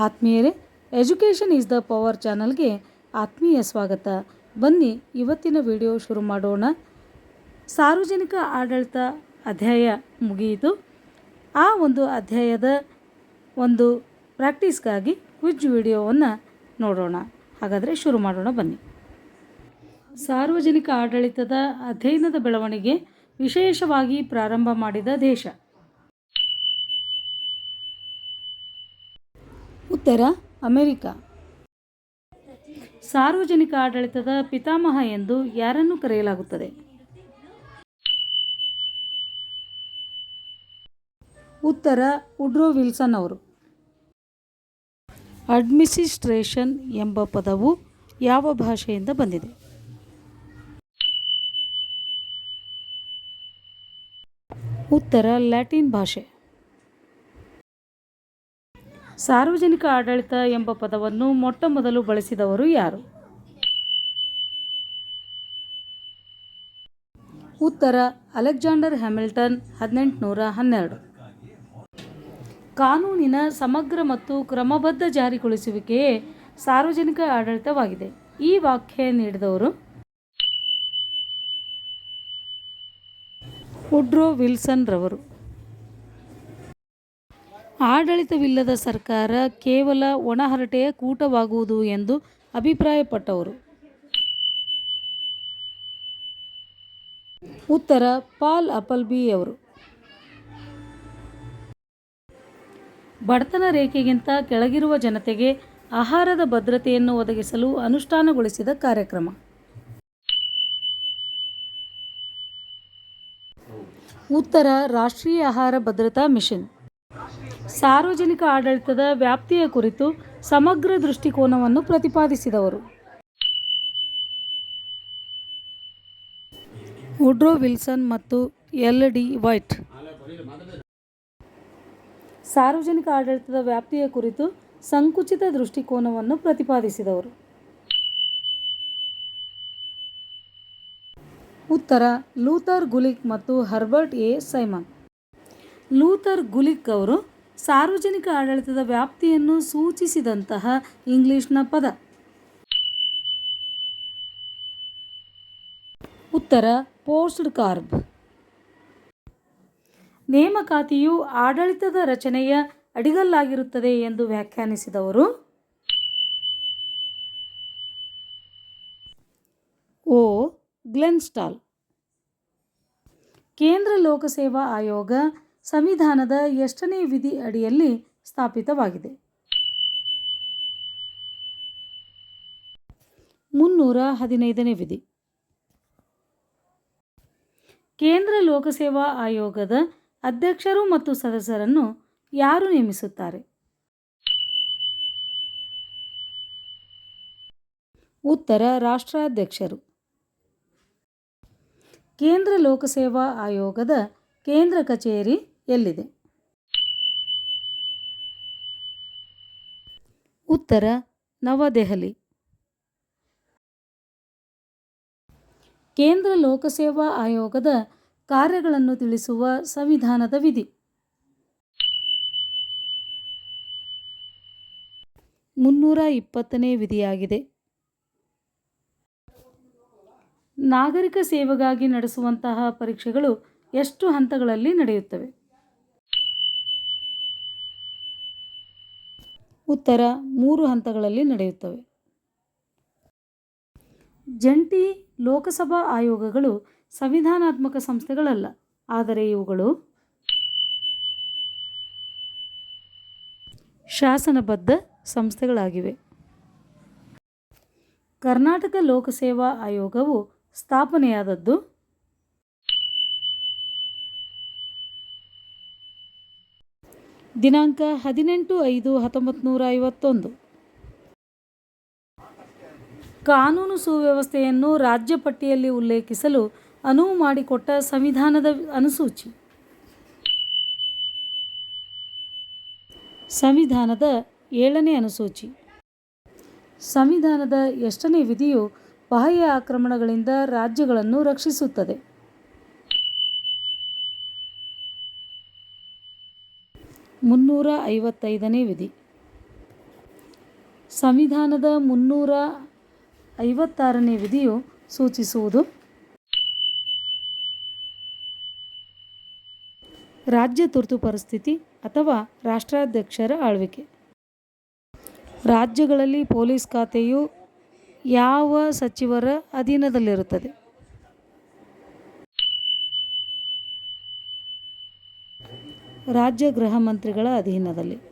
ಆತ್ಮೀಯರೇ education is the power ಚಾನಲ್ಗೆ ಆತ್ಮೀಯ ಸ್ವಾಗತ. ಬನ್ನಿ, ಇವತ್ತಿನ ವಿಡಿಯೋ ಶುರು ಮಾಡೋಣ. ಸಾರ್ವಜನಿಕ ಆಡಳಿತ ಅಧ್ಯಾಯ ಮುಗಿಯಿತು. ಆ ಒಂದು ಅಧ್ಯಾಯದ ಒಂದು ಪ್ರಾಕ್ಟೀಸ್ಗಾಗಿ ಕ್ವಿಜ್ ವಿಡಿಯೋವನ್ನು ನೋಡೋಣ. ಹಾಗಾದರೆ ಶುರು ಮಾಡೋಣ, ಬನ್ನಿ. ಸಾರ್ವಜನಿಕ ಆಡಳಿತದ ಅಧ್ಯಯನದ ಬೆಳವಣಿಗೆ ವಿಶೇಷವಾಗಿ ಪ್ರಾರಂಭ ಮಾಡಿದ ದೇಶ. ಉತ್ತರ ಅಮೆರಿಕ. ಸಾರ್ವಜನಿಕ ಆಡಳಿತದ ಪಿತಾಮಹ ಎಂದು ಯಾರನ್ನು ಕರೆಯಲಾಗುತ್ತದೆ? ಉತ್ತರ ಉಡ್ರೋ ವಿಲ್ಸನ್ ಅವರು. ಅಡ್ಮಿನಿಸ್ಟ್ರೇಷನ್ ಎಂಬ ಪದವು ಯಾವ ಭಾಷೆಯಿಂದ ಬಂದಿದೆ? ಉತ್ತರ, ಲ್ಯಾಟಿನ್ ಭಾಷೆ. ಸಾರ್ವಜನಿಕ ಆಡಳಿತ ಎಂಬ ಪದವನ್ನು ಮೊಟ್ಟ ಮೊದಲು ಬಳಸಿದವರು ಯಾರು? ಉತ್ತರ, ಅಲೆಕ್ಸಾಂಡರ್ ಹ್ಯಾಮಿಲ್ಟನ್, ಹದಿನೆಂಟುನೂರ ಹನ್ನೆರಡು. ಕಾನೂನಿನ ಸಮಗ್ರ ಮತ್ತು ಕ್ರಮಬದ್ಧ ಜಾರಿಗೊಳಿಸುವಿಕೆಯೇ ಸಾರ್ವಜನಿಕ ಆಡಳಿತವಾಗಿದೆ. ಈ ವ್ಯಾಖ್ಯೆ ನೀಡಿದವರು ಉಡ್ರೋ ವಿಲ್ಸನ್ ರವರು. ಆಡಳಿತವಿಲ್ಲದ ಸರ್ಕಾರ ಕೇವಲ ಒಣಹರಟೆಯ ಕೂಟವಾಗುವುದು ಎಂದು ಅಭಿಪ್ರಾಯಪಟ್ಟವರು. ಉತ್ತರ, ಪಾಲ್ ಅಪಲ್ಬಿಯವರು. ಬಡತನ ರೇಖೆಗಿಂತ ಕೆಳಗಿರುವ ಜನತೆಗೆ ಆಹಾರದ ಭದ್ರತೆಯನ್ನು ಒದಗಿಸಲು ಅನುಷ್ಠಾನಗೊಳಿಸಿದ ಕಾರ್ಯಕ್ರಮ. ಉತ್ತರ, ರಾಷ್ಟ್ರೀಯ ಆಹಾರ ಭದ್ರತಾ ಮಿಷನ್. ಸಾರ್ವಜನಿಕ ಆಡಳಿತದ ವ್ಯಾಪ್ತಿಯ ಕುರಿತು ಸಮಗ್ರ ದೃಷ್ಟಿಕೋನವನ್ನು ಪ್ರತಿಪಾದಿಸಿದವರು. ವುಡ್ರೋ ವಿಲ್ಸನ್ ಮತ್ತು ಎಲ್. ಡಿ. ವೈಟ್. ಸಾರ್ವಜನಿಕ ಆಡಳಿತದ ವ್ಯಾಪ್ತಿಯ ಕುರಿತು ಸಂಕುಚಿತ ದೃಷ್ಟಿಕೋನವನ್ನು ಪ್ರತಿಪಾದಿಸಿದವರು. ಉತ್ತರ, ಲೂಥರ್ ಗುಲಿಕ್ ಮತ್ತು Herbert A. Simon. Luther Gulick ಅವರು ಸಾರ್ವಜನಿಕ ಆಡಳಿತದ ವ್ಯಾಪ್ತಿಯನ್ನು ಸೂಚಿಸಿದಂತಹ ಇಂಗ್ಲಿಷ್ನ ಪದ. ಉತ್ತರ ಪೋಸ್ಟ್ಡ್ ಕಾರ್ಬ್. ನೇಮಕಾತಿಯು ಆಡಳಿತದ ರಚನೆಯ ಅಡಿಗಲ್ಲಾಗಿರುತ್ತದೆ ಎಂದು ವ್ಯಾಖ್ಯಾನಿಸಿದವರು. ಓ ಗ್ಲೆನ್ಸ್ಟಾಲ್ ಕೇಂದ್ರ ಲೋಕಸೇವಾ ಆಯೋಗ ಸಂವಿಧಾನದ ಎಷ್ಟನೇ ವಿಧಿ ಅಡಿಯಲ್ಲಿ ಸ್ಥಾಪಿತವಾಗಿದೆ? ಮುನ್ನೂರ ಹದಿನೈದನೇ ವಿಧಿ. ಕೇಂದ್ರ ಲೋಕಸೇವಾ ಆಯೋಗದ ಅಧ್ಯಕ್ಷರು ಮತ್ತು ಸದಸ್ಯರನ್ನು ಯಾರು ನೇಮಿಸುತ್ತಾರೆ? ಉತ್ತರ ರಾಷ್ಟ್ರಾಧ್ಯಕ್ಷರು. ಕೇಂದ್ರ ಲೋಕಸೇವಾ ಆಯೋಗದ ಕೇಂದ್ರ ಕಚೇರಿ ಎಲ್ಲಿದೆ? ಉತ್ತರ, ನವದೆಹಲಿ. ಕೇಂದ್ರ ಲೋಕಸೇವಾ ಆಯೋಗದ ಕಾರ್ಯಗಳನ್ನು ತಿಳಿಸುವ ಸಂವಿಧಾನದ ವಿಧಿ. ಮುನ್ನೂರ ಇಪ್ಪತ್ತನೇ ವಿಧಿಯಾಗಿದೆ. ನಾಗರಿಕ ಸೇವೆಗಾಗಿ ನಡೆಸುವಂತಹ ಪರೀಕ್ಷೆಗಳು ಎಷ್ಟು ಹಂತಗಳಲ್ಲಿ ನಡೆಯುತ್ತವೆ? ಉತ್ತರ ಮೂರು ಹಂತಗಳಲ್ಲಿ ನಡೆಯುತ್ತವೆ. ಜಂಟಿ ಲೋಕಸಭಾ ಆಯೋಗಗಳು ಸಂವಿಧಾನಾತ್ಮಕ ಸಂಸ್ಥೆಗಳಲ್ಲ, ಆದರೆ ಇವುಗಳು ಶಾಸನಬದ್ಧ ಸಂಸ್ಥೆಗಳಾಗಿವೆ. ಕರ್ನಾಟಕ ಲೋಕಸೇವಾ ಆಯೋಗವು ಸ್ಥಾಪನೆಯಾದದ್ದು ದಿನಾಂಕ ಹದಿನೆಂಟು ಐದು ಹತ್ತೊಂಬತ್ತು ನೂರ ಐವತ್ತೊಂದು. ಕಾನೂನು ಸುವ್ಯವಸ್ಥೆಯನ್ನು ರಾಜ್ಯ ಪಟ್ಟಿಯಲ್ಲಿ ಉಲ್ಲೇಖಿಸಲು ಅನುವು ಮಾಡಿಕೊಟ್ಟ ಸಂವಿಧಾನದ ಅನುಸೂಚಿ. ಸಂವಿಧಾನದ ಏಳನೇ ಅನುಸೂಚಿ. ಸಂವಿಧಾನದ ಎಷ್ಟನೇ ವಿಧಿಯು ಬಾಹ್ಯ ಆಕ್ರಮಣಗಳಿಂದ ರಾಜ್ಯಗಳನ್ನು ರಕ್ಷಿಸುತ್ತದೆ. ಮುನ್ನೂರ ಐವತ್ತೈದನೇ ವಿಧಿ. ಸಂವಿಧಾನದ ಮುನ್ನೂರ ಐವತ್ತಾರನೇ ವಿಧಿಯು ಸೂಚಿಸುವುದು ರಾಜ್ಯ ತುರ್ತು ಪರಿಸ್ಥಿತಿ ಅಥವಾ ರಾಷ್ಟ್ರಾಧ್ಯಕ್ಷರ ಆಳ್ವಿಕೆ. ರಾಜ್ಯಗಳಲ್ಲಿ ಪೊಲೀಸ್ ಖಾತೆಯು ಯಾವ ಸಚಿವರ ಅಧೀನದಲ್ಲಿರುತ್ತದೆ? ರಾಜ್ಯ ಗೃಹ ಮಂತ್ರಿಗಳ ಅಧೀನದಲ್ಲಿ.